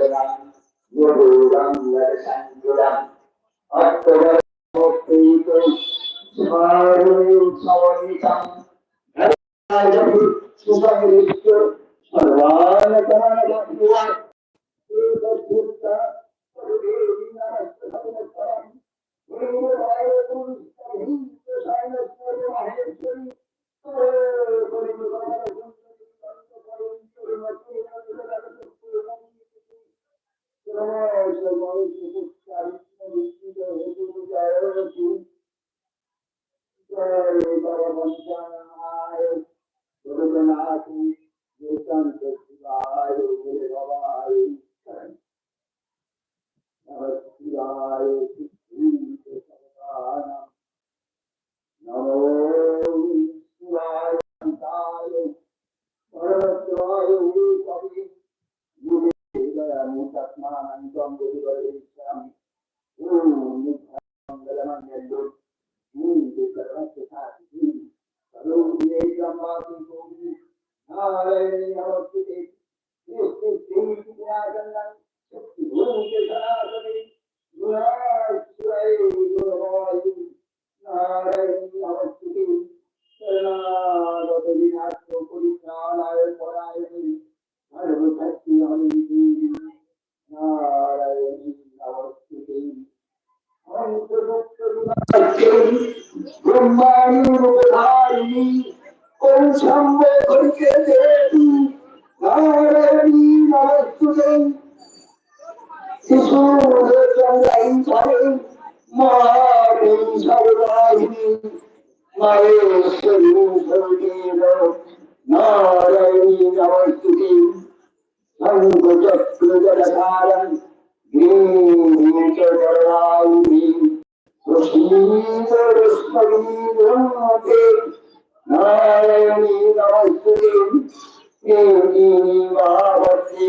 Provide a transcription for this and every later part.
Vedanam, Gururam Vedanam, Attavakopito, Svaru Savanitam, Rajapu Susamristu, Sarvana Karana Bhagavad, Eva Bhutta, নমস্তুতে মায়ের সর্বাহিনী মায়ের স্বরূপ নারায়ণী নমস্তুতি শঙ্খচক্র জলধারণ প্রসীদরস্মরীতে নারায়ণী নমস্তুতি দেবী মহাভক্তি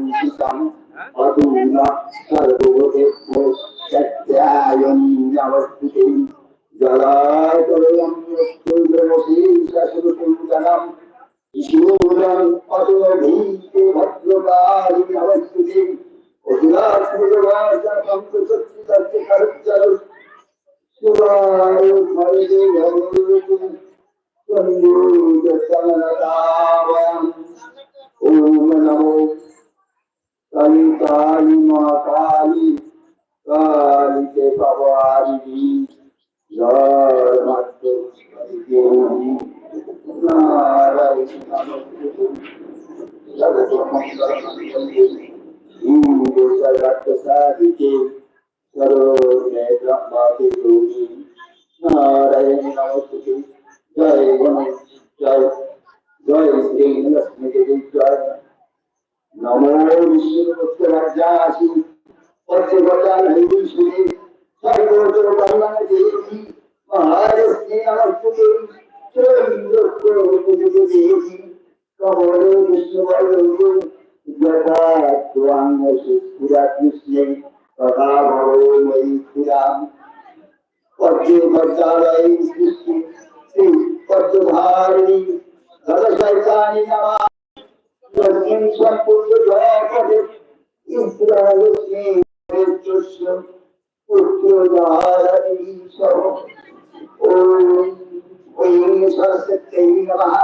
أنفسك تتحجر سراء الخلق يغرق والنور سنداوى أومنه كالي كالي ما كالي كالي كفواري جار مكتب نارا نارا हरिके सरोजय ब्रह्मादि योगी नारायण नमस्ते जय गणेश जय जय श्री लक्ष्मी देवी जय नमो विष्णुराजासु पंचवचन हरिश्वरी सर्वोत्तर ब्रह्मण देवी महालक्ष्मी नमस्ते स्वयं देवी कमले विष्णु यदा त्वां सुराकृष्णे तथा भवे मयि स्थिराम् पद्यवतारै कृष्णि श्री पद्यभारिणि धनशैतानि नमः यस्मिन् सम्पूर्णभयपदे इन्द्रलक्ष्मी नेतृस्य पुत्रोदाहरणीश्वरो ॐ ॐ सरस्वत्यै नमः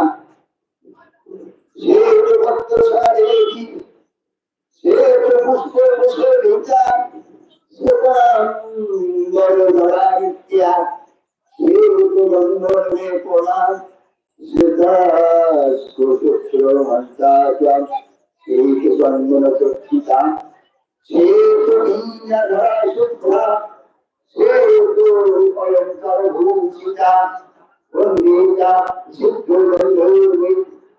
চক্ষিতা শ্বেত দীনধরা শুদ্ধা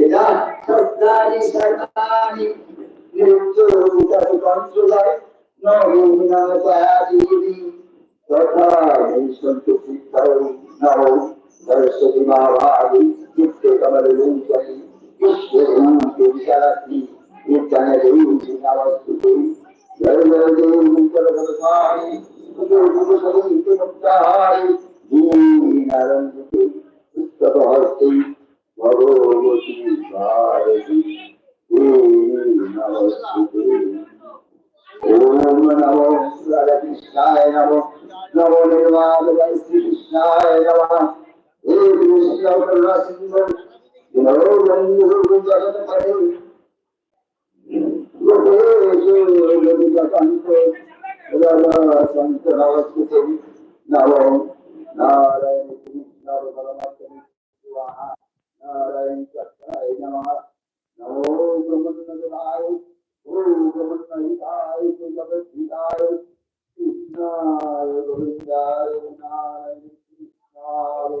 সর্দারি সর্দারি নিত্যরূপা কন্ট্রোলার নবীনা তারিণী তথা সন্ত শিক্ষাও নব সরস্বতী মা ভাবি চিত্ত কমল লুঙ্কি ঈশ্বরূপে বিশাখি নিত্যান দেবী নমস্তুতে জয়দেবী সরস্বতী সরস্বতী মুক্তাহারি দীনারঞ্জিতে পুস্তক হস্তে ভগবতী ভারতী নমস্তুতে ওম নমো রাধকৃষ্ণায় নমো নমো নির্মাণায় শ্রীকৃষ্ণায় নমঃ হে কৃষ্ণ করুণাসিন্ধু নমো বন্ধু জগত পরে লোকেশু ললিত কান্ত রাধা সন্ত নমস্তুতে নমো নারায়ণ কৃষ্ণ পরমাত্মা नारायण सत्याय नमः। नमो ब्रह्मन्नदाय ओम ब्रह्मन्नहिताय जगद्धिताय कृष्णाय गोविंदाय नारायण कृष्णाय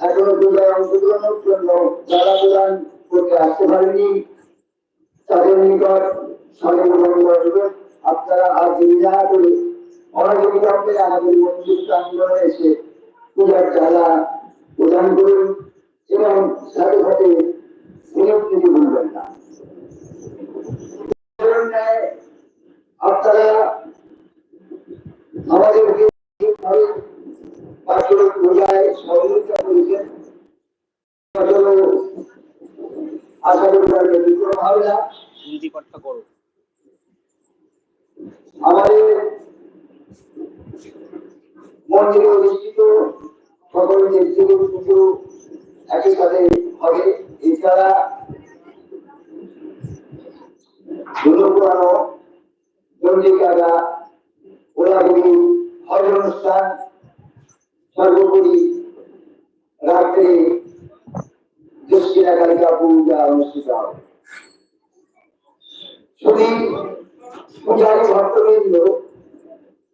এখনও পূজায় অংশগ্রহণের জন্য যারা প্রদান করতে আসতে পারেনি, তাদের নিকট আপনারা দেরি না করে অনবিলম্বে আমাদের মন্দির প্রাঙ্গণে এসে পূজার চালা প্রদান করুন এবং সাথে সাথে নীতি ভুলবেন না। আপনারা আমাদেরকে বাৎসরিক পূজায় সহযোগিতা করেছেন। আশা করি বিক্রম হবে না আমাদের মন্দিরে অনুষ্ঠিত সকল নেতৃত্ব পুজো একই সাথে হবে এছাড়া দুর্গানো চন্ডিকারা ওলাগুলি হজ অনুষ্ঠান সর্বোপরি রাত্রে দক্ষিণা কালিকা পূজা অনুষ্ঠিত হবে শুধু পূজারী ভক্তবৃন্দ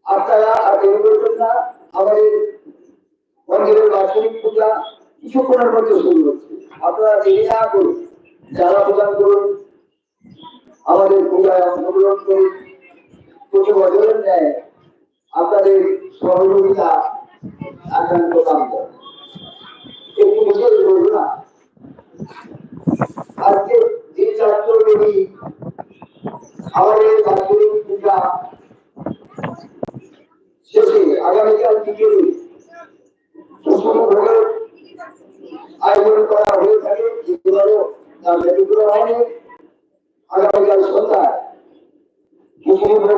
আপনারা আর দেরি করবেন না, আমাদের মন্দিরের বার্ষিক পূজা কিছুক্ষণের মধ্যে শুরু হচ্ছে। আপনারা দেরি না করুন, যারা প্রদান করুন, আমাদের পূজায় অংশগ্রহণ করুন প্রতি বছরের ন্যায় আপনাদের সহযোগিতা একান্ত কাম্য একটু বিশেষ করুন না। আজকে যে দেবী আমাদের পূজা শেষে আগামীকাল বিকেলে সুষম ভোগের হয়ে থাকে। যেগুলো আগামীকাল সন্ধ্যায়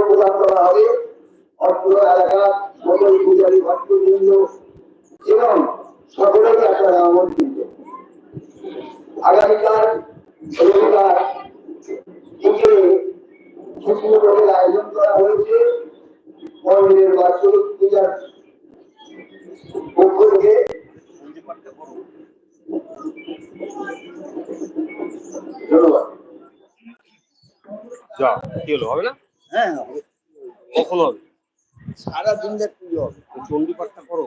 প্রদান করা হবে। অত্র এলাকা সকল পূজারী ভক্তবৃন্দ এবং সকলকে আপনারা আমন্ত্রিত আগামীকাল রবিবার আয়োজন করা হয়েছে। মন্দিরের বাৎসরিক পূজার পক্ষ থেকে ধন্যবাদ। যা কি হলো হবে না? হ্যাঁ কখন হবে? সারা দিন ধরে পুজো হবে। চণ্ডী পাঠটা করো।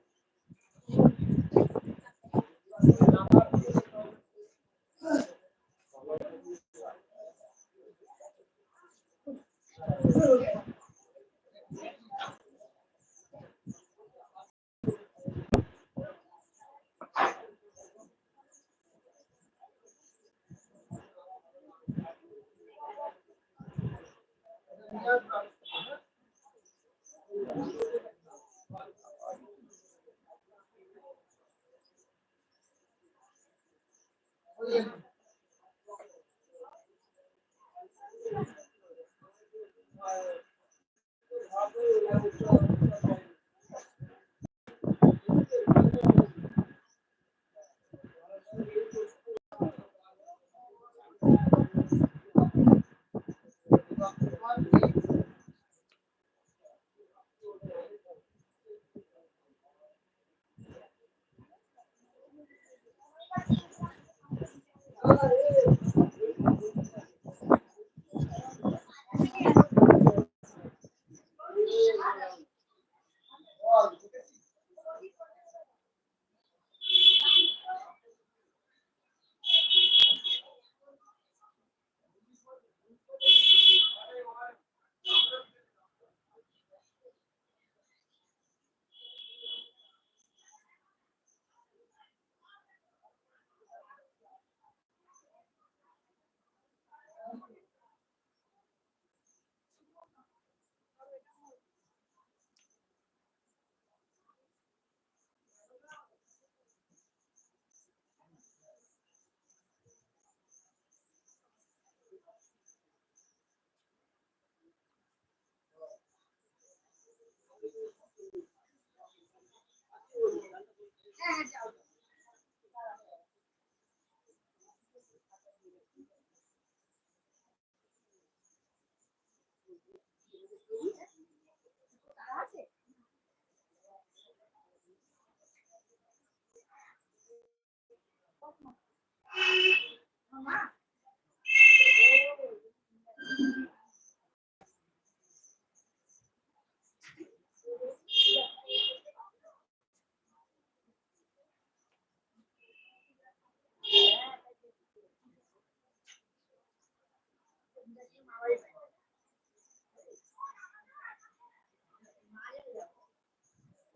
Dad's elbow.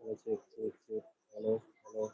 Thank you. Hello, hello,